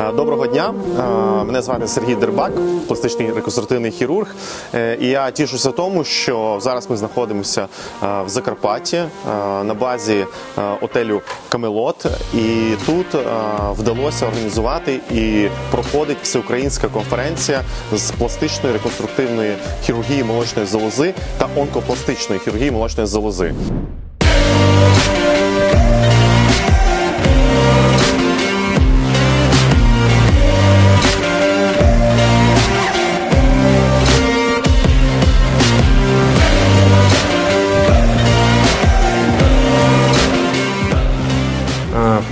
Е, Доброго дня. Е, Мене звати Сергій Дербак, пластичний реконструктивний хірург. Е, І я тішуся тому, що зараз ми знаходимося в Закарпатті на базі отелю Камелот. І тут вдалося організувати і проходить всеукраїнська конференція з пластичної реконструктивної хірургії молочної залози та онкопластичної хірургії молочної залози.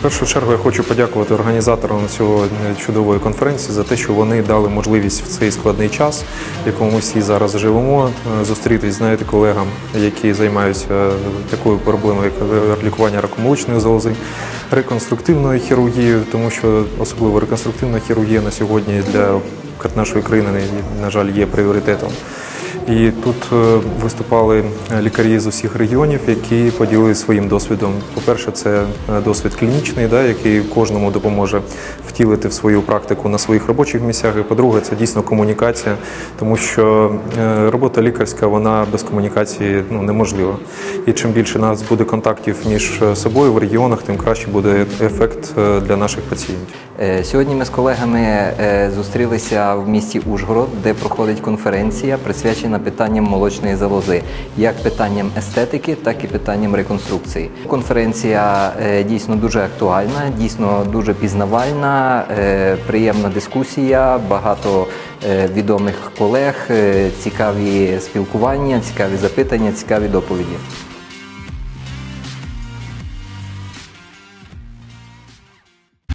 Першу чергу я хочу подякувати організаторам цього чудової конференції за те, що вони дали можливість в цей складний час, в якому ми всі зараз живемо, е, зустрітись знаєте, колегам, які займаються такою проблемою, як лікування ракомолочної залози, реконструктивною хірургією, тому що особливо реконструктивна хірургія на сьогодні для нашої країни, на жаль, є пріоритетом. І тут е, виступали лікарі з усіх регіонів, які поділилися своїм досвідом. По-перше, це е, досвід клінічний, да, який кожному допоможе втілити в свою практику на своїх робочих місцях. І по-друге, це дійсно комунікація, тому що е, робота лікарська вона без комунікації ну, неможлива. І чим більше нас буде контактів між собою в регіонах, тим краще буде ефект е, для наших пацієнтів. Е, Сьогодні ми з колегами е, зустрілися в місті Ужгород, де проходить конференція, присвячена питанням молочної залози, як питанням естетики, так і питанням реконструкції. Конференція е, дійсно дуже актуальна, дійсно дуже пізнавальна, е, приємна дискусія, багато е, відомих колег, цікаві спілкування, цікаві запитання, цікаві доповіді.